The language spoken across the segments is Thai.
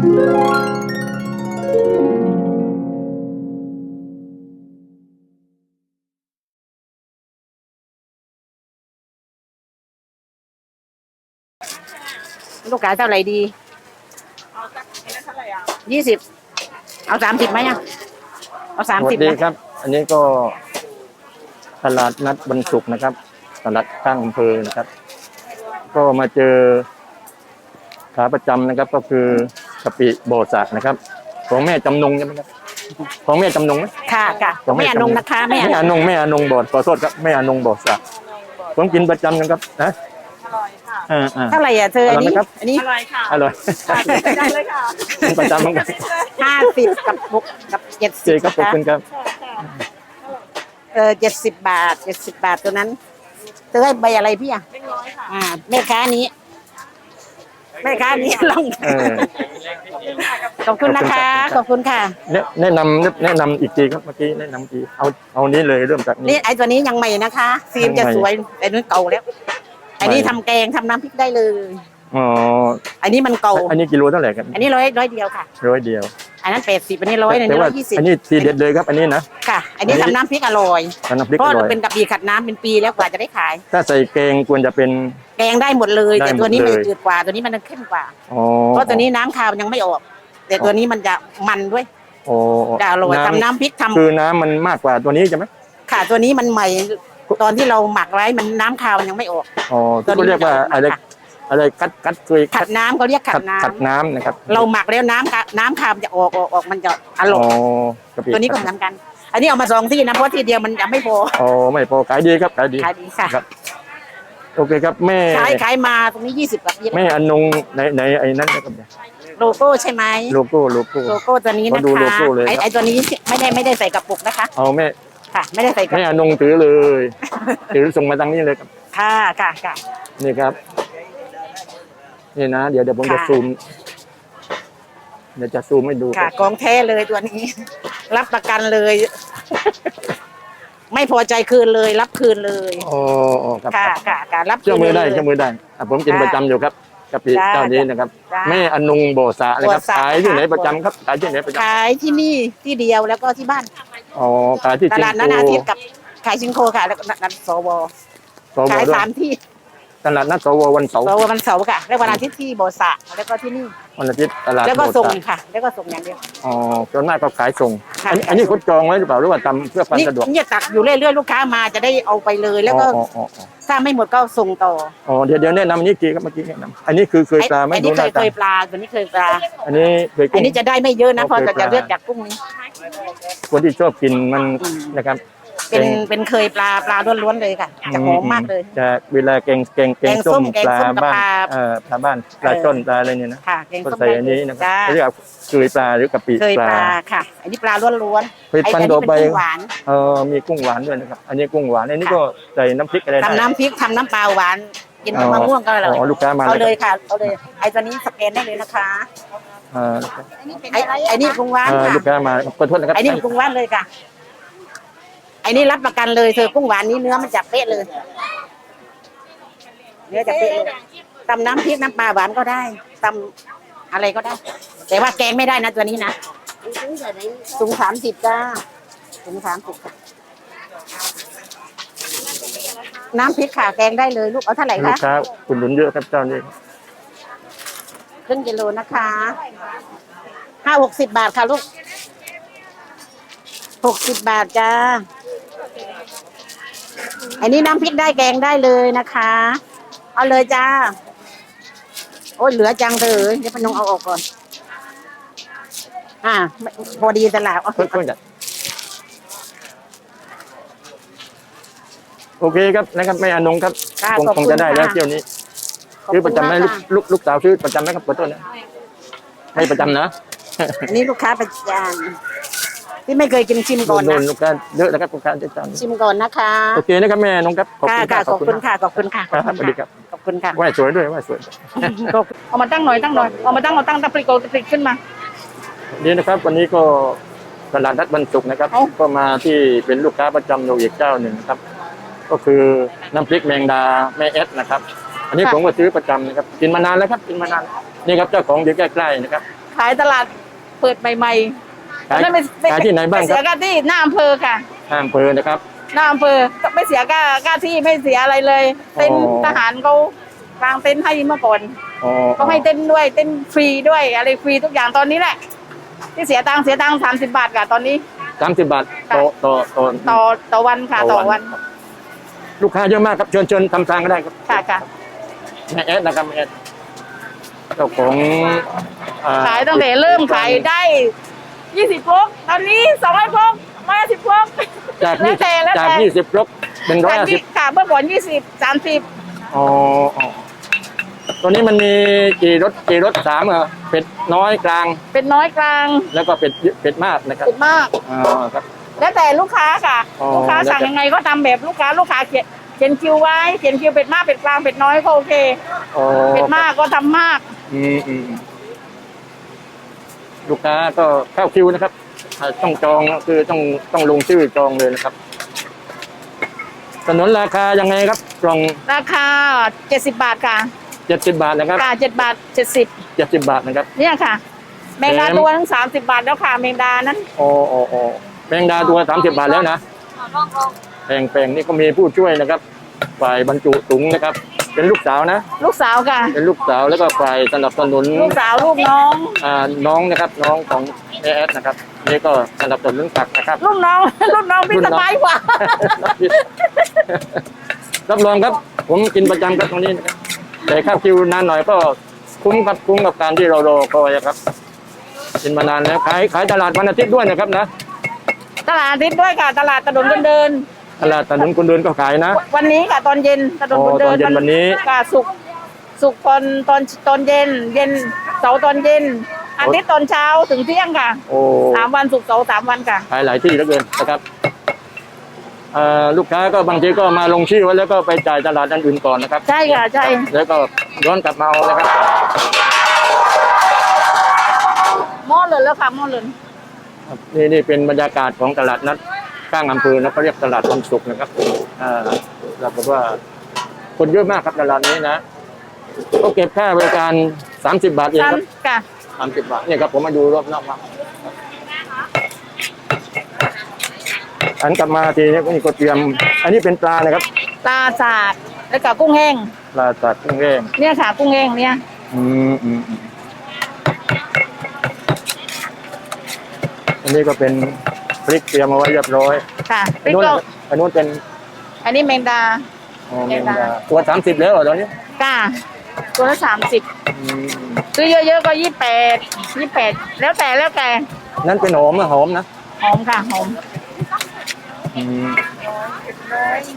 ลูกค้าเท่าไหร่ดี เอาสักไอ้นั่นเท่าไหร่อะยี่สิบ เอาสามสิบไหมอะ เอาสามสวัสิบสดีนะ ครับ อันนี้ก็ตลาดนัดบรรสุกร์นะครับ ตลาดข้างอำเภอนะครับ ก็มาเจอขาประจำนะครับก็คือ กะปิโบสะนะครับ ของแม่จำนงใช่ไหมครับของแม่จำนงไหมค่ะค่ะของแม่อนงนะคะแม่แม่อนงแม่อนงโบสขอโทษครับแม่อนงโบสะผมกินประจำนะครับนะอร่อยค่ะอ่าอ่าเท่าไหร่อะเธออันนี้อร่อยไหมครับอันนี้อร่อยค่ะอร่อยได้เลยค่ะกินประจำเหมือนกันห้าสิบกับหกกับเจ็ดเจสิบครับขอบคุณครับเออเจ็ดสิบบาทเจ็ดสิบบาทตัวนั้นเธอให้ใบอะไรพี่อะเล็กน้อยค่ะอ่าแม่ค้านี้แม่ค้านี้ลองเออ ขอบคุณนะคะ ขอบคุณค่ะแนะแนะนำแนะนำอีกทีครับเมื่อกี้แนะนำอีกทีเอาเอานี้เลยเริ่มจากนี่นี้ ไอ้ตัวนี้ยังใหม่นะคะฟิล์มจะยังใหม่ สวยแต่นู้นเก่าแล้ว อันนี้ใหม่ทำแกงทำน้ำพริกได้เลย อ๋ออันนี้มันเก่าอันนี้กิโลเท่าไหร่ครับอันนี้ร้อยร้อยเดียวค่ะร้อยเดียว อันนั้นแปดสิบอันนี้ร้อยอันแต่นี้ร้ว่าอยยี่สิบอันนี้ทีเด็ดเลยครับอันนี้นะค่ะ อันนี้อันนี้ทำน้ำพริกอร่อยอันน้ำพริกเพราะอร่อยเป็นกะปิขัดน้ำเป็นปีแล้วกว่าจะได้ขาย ถ้าใส่แกงควรจะเป็นแกงได้หมดเลยได้แต่หมดตัวนี้มันเลยจืดกว่าตัวนี้มันเข้มกว่าอ๋อเพราะตัวนี้น้ำคาวยังไม่ออก แต่ตัวนี้มันจะมันด้วยโอ้จะอร่อยทำน้ำพริกทำคือน้ำมันมากกว่าตัวนี้ใช่ไหมค่ะตัวนี้มันใหม่ตอนที่เราหมักไว้มันน้ำคาวมันยังไม่ออกอ๋อตัวนี้ที่เขาเรียกว่ามันจะอะไรค่ะ อะไรกัดกัดเคยขัดน้ำเขาเรียกขัดน้ำขัดน้ำนะครับ เราหมักแล้วน้ำกะน้ำคาวมันจะออกออกออกมันจะอร่อ๋ออยกะปิตัวนี้ก็เหมือนกัน อันนี้เอามาสองที่นะเพราะที่เดียวมันจะไม่พออ๋อไม่พอขายดีครับขายดีขายดีค่ะครับโอเคครับแม่ขายขายมาตรงนี้ยี่สิบกับยี่แม่อนงในในไอ้นั้นนะครับเนี่ยโลโก้ใช่ไหมโลโก้โลโก้โลโก้ตัวนี้นะขอดูคะโลโก้เลยไอครับไอตัวนี้ไม่ได้ไม่ได้ใส่กระปุกนะคะเอาแม่ค่ะ ไม่ได้ใส่กระแม่ปุกอนงถือเลย ถือส่งมาทางนี้เลยครับค่ะค่ะค่ะนี่ครับ นี่นะ เดี๋ยวเดี๋ยวผมจะค่ะ ซูม เดี๋ยวจะซูมให้ดู ค่ะกองแท้เลยตัวนี้ รับประกันเลย ไม่พอใจคืนเลย รับคืนเลยโอ้โอ้ครับค่ะค่ะค่ะรับคืเชื่อนมือได้ลยเชื่อมือได้อะผมกินค่ะประจำอยู่ครับกะปิจ้าเจ้านี้นะครับ จ้า แม่อนงโบสาเลยครับโบสะขายที่ไหนค่ะประจำครับขายที่ไหนประจขายที่นี่ที่เดียวแล้วก็ที่บ้านำอ๋อขายที่ตชิงลาดโกนานาทิตย์กับขายชิงโคค่ะ แล้วก็นัดสวสวขายด้วยสามที่ ตลาดนัดสววันเสาร์สววันเสาร์ค่ะแล้ววันอาทิตย์ที่โบสะแล้วก็ที่นี่ วันอาทิตย์ตลาดแล้วก็โบส่งสะค่ะ แล้วก็ส่งอย่างเดียว อ๋อส่วนมากก็ขายส่ง ค่ะ อันนี้อันนี้เขาจองไว้หรือเปล่าหรือว่าทำเพื่อความนี่สะดวกเนี่ยตักอยู่เรื่อยๆลูกค้ามาจะได้เอาไปเลยแล้วก็อ๋ออ๋ออ๋อถ้าไม่หมดก็ส่งต่ออ๋อเดี๋ยวเดี๋ยวแนะนำอันนี้กี่ครับเมื่อกี้แนะนำอันนี้คือเคยปลาไหม่ไอ้ดูนี่หเคน้ายตาเคยปลาตัวนี้เคยปลา อันนี้เคยอักุ้นง นี้จะได้ไม่เยอะนะโอเพเคอจะปลาจะเลือกจากกุ้งนี้ คนที่ชอบกินมันอืม นะครับ เป็นแกงเป็นเคยปลาปลาล้วนๆเลยค่ะจะหอมมากเลยจะเวลาแกงแกงแกงแกงส้ส้มมแกงปลาส้มกับบ้านปลาเอ่อปลาบ้านปลาเออช่อนปลาอะไรเนี่ยนะค่ะแกงก็ส้มใส่อันนี้นะครับจ้าเขาเรียกว่าเคยปลาหรือกะปิเคยปปลาลาค่ะ อันนี้ปลาล้วนผลิตๆไอ้ภัณอันฑ์นี้ต่อเป็นไปกุ้งหวานเออมีกุ้งหวานด้วยนะครับอันนี้กุ้งหวานอันนี้ก็ใส่น้ำพริกอะไรได้ทำน้ำพริกทำน้ำปลาหวานกินอ๋อมะม่วงก็อร่อยอ๋อลูกค้ามาเอาเลเลยยค่ะเอาเลยไอ้ตัวนี้สแกนได้เลยนะคะเอ่อไอ้ไอ้นี่กุ้งหวานเอ่อค่ะลูกค้ามาขอโทษนะครับไอ้นี่กุ้งหวานเลยค่ะ ไอ้นี่รับประกันเลยเธอกุ้งหวานนี้เนื้อมันจะเป๊ะเลย เนื้อจะเป๊ะเลยตำน้ำพริกน้ำปลาหวานก็ได้ตำอะไรก็ได้ แต่ว่าแกงไม่ได้นะตัวนี้นะสูงสามสิบจ้าสูงสามสิบค่ะน้ำพริกค่ะแกงได้เลยลูกเอาเท่าไหร่ลูคะกค้าอุดหนุนเยอะครับเจ้านี้ ครึ่งกิโลนะคะห้าหกสิบบาทค่ะลูกหกสิบบาทจ้า อันนี้น้ำพริกได้แกงได้เลยนะคะ เอาเลยจ้า โอ้ยเหลือจังเลยเดี๋ยวพนงเอาออกก่อน อ่าไม่พอดีตลาดเอาเพิ่มเพิ่มจัดโอเคครับนะครับแม่อนงครับค่ะคงขอบคงคุณจะได้แล้วค่ะ เที่ยวนี้ขอบซื้อคุประณจำไหมมากลูกค่ะลูกลูกสาวซื้อประจำไหมครับขอโทษนะไม่ประจำนะ อันนี้ลูกค้าประจำ ที่ไม่เคยกินชิมก่อนโดนะ นลูกค้าเยอะนะครับลูกค้าที่จำชิมก่อนนะคะโอเคนะครับแม่น้องครับขอบค่ะคุณค่ะค่ะขอบคุณค่ะขอบคุณค่ะครับสวัสดีครับขอบคุณค่ะไหว้สวยด้วยไหว้สวยเอามาตั้งหน่อยตั้งหน่อยเอามาตั้งเอาตั้งตะปริกเอาตะปริกขึ้นมา นี่นะครับวันนี้ก็ตลาดนัดบรรสุกร์นะครับ เอ้า ก็มาที่เป็นลูกค้าประจำอยู่อีกเจ้าหนึ่งนะครับ ก็คือน้ำพริกแมงดาแม่เอสนะครับ อันนี้ผมก็ซื้อประจำนะครับกินมานานแล้วครับกินมานานนี่ครับเจ้าของอยู่ใกล้ๆนะครับ ขายตลาดเปิดใหม่ ๆ ขายแล้วไม่ม่ขายที่ไหนบ้างม่คเสีรัยบค่าที่หน้าอำเภอค่ะห้างอำเภอนะครับ หน้าอำเภอไม่เสียค่าค่าที่ไม่เสียอะไรเลยเต็นท์อ๋อทหารเขากางเต็นท์ให้เมื่อก่อนอ๋อเขาให้เต้นท์ด้วยเต้นท์ฟรีด้วยอะไรฟรีทุกอย่างตอนนี้แหละ ที่เสียตังค์เสียตังค์สามสิบบาทค่ะตอนนี้สามสิบบาทต่อต่อต่อต่อต่อวันค่ะต่อวันครับลูกค้าเยอะมากครับเชิญเชิญทำทางก็ได้ครับค่ะค่ะแม่แอดนะครับแม่แอดเจ้าของอ่ขายตั้งแต่เริ่มขายได้ ยี่สิบพกตอนนี้สองร้อยพกร้อยสิบพกจากแล้วยี่แต่แล้วจากแต่ยี่สิบลบเป็นร้อยจากห้าสิที่บค่ะเมื่อก่อนยี่สิบสามสิบอ๋ออ๋อตัวนี้มันมีกี่รสกี่รสสามเหรอเป็ดน้อยกลาง เป็นน้อยกลางแล้วก็เป็ดเป็ดมากนะครับเป็นมาก อ๋อครับ แล้วแต่ลูกค้าค่ะ อ๋อลูกค้าสั่งแล้วแต่ ยังไงก็ทำแบบลูกค้าลูกค้าเขียนเขียนคิวไว้เขียนคิวเป็ดมากเป็ดกลางเป็ดน้อยก็โอเค อ๋อเป็ดมากก็ทำมาก อืมอืมอืม ลูกค้าก็เข้าคิวนะครับอ่าต้องจองคือต้องต้องลงชื่อจองเลยนะครับถนนราคายังไงครับกล่องราคาเจ็ดสิบบาทค่ะเจ็ดสิบบาทนะครับค่ะเจ็ดบาทเจ็ดสิบเจ็ดสิบบาทนะครับ เนี่ยค่ะ แมงดาแถมตัวทั้งสามสิบบาทแล้วค่ะแมงดานั้นโอ้โอ้โอ้แมงดาตัวสามสิบบาทแล้วนะแปลงแปลงนี่ก็มีผู้ช่วยนะครับ ฝ่ายบรรจุถุงนะครับ เป็นลูกสาวนะ ลูกสาวค่ะเป็นลูกสาวแล้วก็ฝ่ายสนับสนุนลูกสาวลูกน้องอ่าน้องนะครับน้องของแอดนะครับนี่ก็สนับสนุนผักนะครับ ลูกน้องลูกน้องพี่รุ่นสน้อง บายกว่า รับรองครับ ผมกินประจำครับตรงนี้นะครับแต่ข้าวคิวนานหน่อยก็คุ้มครับคุ้มกับการที่เรารอคอยครับ กินมานานแล้วขายขายตลาดวันอาทิตย์ด้วยนะครับนะตลาดอาทิตย์ด้วยค่ะ ตลาดถนนคนเดิน ตลาดถนนคนเดินก็ขายนะ วันนี้ค่ะตอนเย็นถนนคนเดิอ๋อตอนเย็นวันนี้ ค่ะสุกร์สุกร์ตอนตอนตอนเย็น เย็นเสาร์ตอนเย็นอาทิตย์ตอนเช้าถึงเที่ยงค่ะโอ้สามวันสุกร์เสาร์สามวันค่ะ ขายหลายที่เหลือเกินนะครับเอ่อลูกค้าก็บางทีก็มาลงชื่อไว้แล้วก็ไปจ่ายตลาดอันอื่นก่อนนะครับ ใช่ค่ะใช่แล้วก็ย้อนกลับมาเอานะครับหม้อเลยแล้วค่ะหม้อเลย ครับนี่นี่เป็นบรรยากาศของตลาดนัด ข้างอำเภอนะเขาเรียกตลาดวันศุกร์นะครับอ่าเราก็ว่า คนเยอะมากครับตลาดนี้นะก็เก็บค่าบริการสามสิบบาทเองสามครับค่ะสามสิบบาทเนี่ยครับผมมาดูรอบนอกมาอันกลับมาทีนี้นี่ก็เตรียม อันนี้เป็นปลานะครับปลาสากแล้วก็กุ้งแห้ง ปลาตัดกุ้งแห้ง เนี่ยค่ะกุ้งแห้งเนี่ย อืมอืมอืมอันนี้ก็เป็นพ ริกเตรียมเอาไว้เรียบร้อยค่ะพอันริกนู้นก็อันนู้นเป็นอันนี้แมงดา อ๋อแมแมงงดาดาตัวสามสิบแล้วเหรอตอนนี้ก้า ตัวละสามสิบอืมซื้อเยอะๆก็ยี่แปดยี่แปดแล้วแต่แล้วแต่นั่นเป็นหอมนะหอมนะหอมค่ะหอมอืม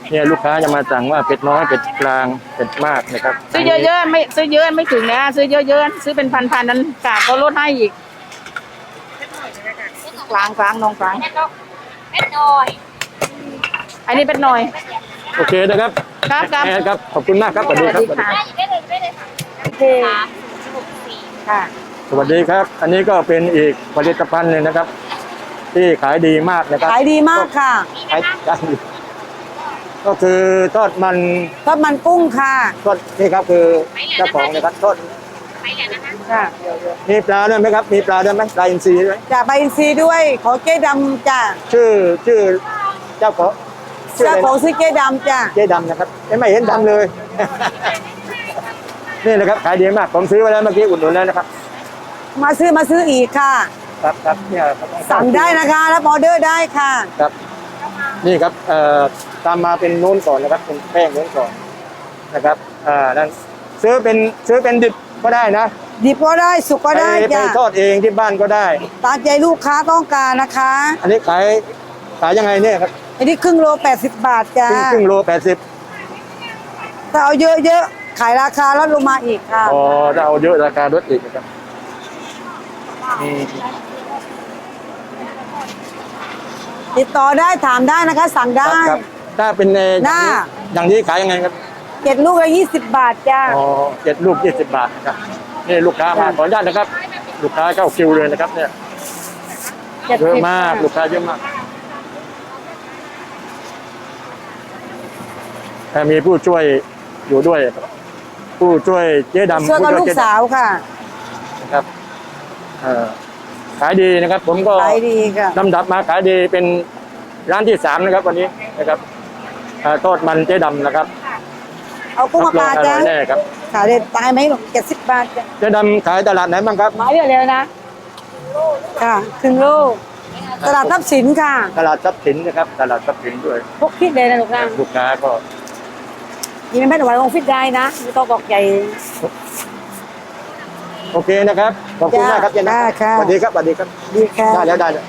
เนี่ยลูกค้าจะมาสั่งว่าเป็ดน้อยเป็ดกลางเป็ดมากนะครับซื้อเยอะๆไม่ซื้อเยอะไม่ถึงนะซื้อเยอะๆซื้อเป็นพันๆนั้นกาก็ลดให้อีกก ลางกลางน้องกลางเม็ดน้อยอันนี้เป็นหน่อย โอเคนะครับครับครับ แอร์ครับ ขอบคุณมากครับสวัสดีครับสวัสดีค่ะ ได้ได้เลยได้เลยค่ะโอเคสามหกสี่ค่ะ สวัสดีครับ อันนี้ก็เป็นอีกผลิตภัณฑ์หนึ่งนะครับ ที่ขายดีมากนะครับขายดีมากค่ะขายดีก็คือทอดมันทอดมันกุ้งค่ะ ทอดนี่ครับคือเจ้าของนะครับทอด ไปแล้วนะคะค่ะมีปลาด้วยไหมครับ มีปลาด้วยไหมปลาอินทรีด้วยจ่าใบอินทรีย์ด้วย ขอเจ๊ดำจ้ะชื่อชื่อเจ้าของชื่อเจ้าอะไรของนะซื้อเจ๊ดำจ้ะเจ๊ดำนะครับไม่เห็นดำเลย นี่นะครับขายดีมาก ผมซื้อไว้แล้วเมื่อกี้อุดหนุนแล้วนะครับ มาซื้อมาซื้ออีกค่ะ ครับครับเนี่ยครับสั่งได้นะคะ รับออเดอร์ได้ค่ะ ครับ นี่ครับเอ่อตามมาเป็นนู้นก่อนนะครับเป็นแป้งนู้นก่อนนะครับอ่านั่นซื้อเป็นซื้อเป็นดิบ ก็ได้นะดิบก็ได้สุกก็ได้ไปไปจ้ะทอดเองที่บ้านก็ได้ ตามใจลูกค้าต้องการนะคะ อันนี้ขายขายยังไงเนี่ยครับอันนี้ครึ่งโล 80 บาทจ้ะครึ่งครึ่งโลแปดสิบถ้าเอาเยอะๆขายราคาลดลงมาอีกค่ะอ๋อถ้าเอาเยอะราคาลดอีกนะครับอืมติดต่อได้ถามได้นะคะ สั่งครัได้บครับถ้าเป็นในหน้า อย่างนี้ขายยังไงครับ เจ็ดลูกละ20บาทจ้ะอ๋อเจ็ดลูกยี่สิบบาทนะครับนี่ลูกค้ามาขออนุญาตนะครับ ลูกค้าเข้าคิวเลยนะครับ เนี่ยเจ็ดเยอะสิบมากลูกค้าเยอะมากแต่มีผู้ช่วยอยู่ด้วย ผู้ช่วยเจ๊ดำช่วยกับผู้ลูกเจ๊ดสาวค่ะำนะครับเอ่อขายดีนะครับ ผมก็ขายดีค่ะลำดับมาขายดีเป็นร้านที่สามนะครับ วันนี้นะครับเอ่อทอดมันเจ๊ดำนะครับ เอากุ้งรัมาบรปอลางอร่จ้าอยแน่ครับขายได้ตายไหมหรอกเจ็ดสิบบาทจ้ะเจ๊ดำขายตลาดไหนบ้างครับ ไม้เดียวเลยนะค่ะครึ่งโลตลาดทับสินค่ะตลาดทรัพย์สินนะครับ ตลาดทรัพย์สินด้วยพวกคิดเลยนะลูกนะลูกค้าก็ยิงไม่ได้ไหวของฟิตได้นะไม่ต้องบอกใหญ่ โอเคนะครับ ขอบคุณมากครับเจ๊นะค่ะค่ะสวัสดีครับสวัสดีครับ ดีค่ะ ได้แล้วได้แล้ว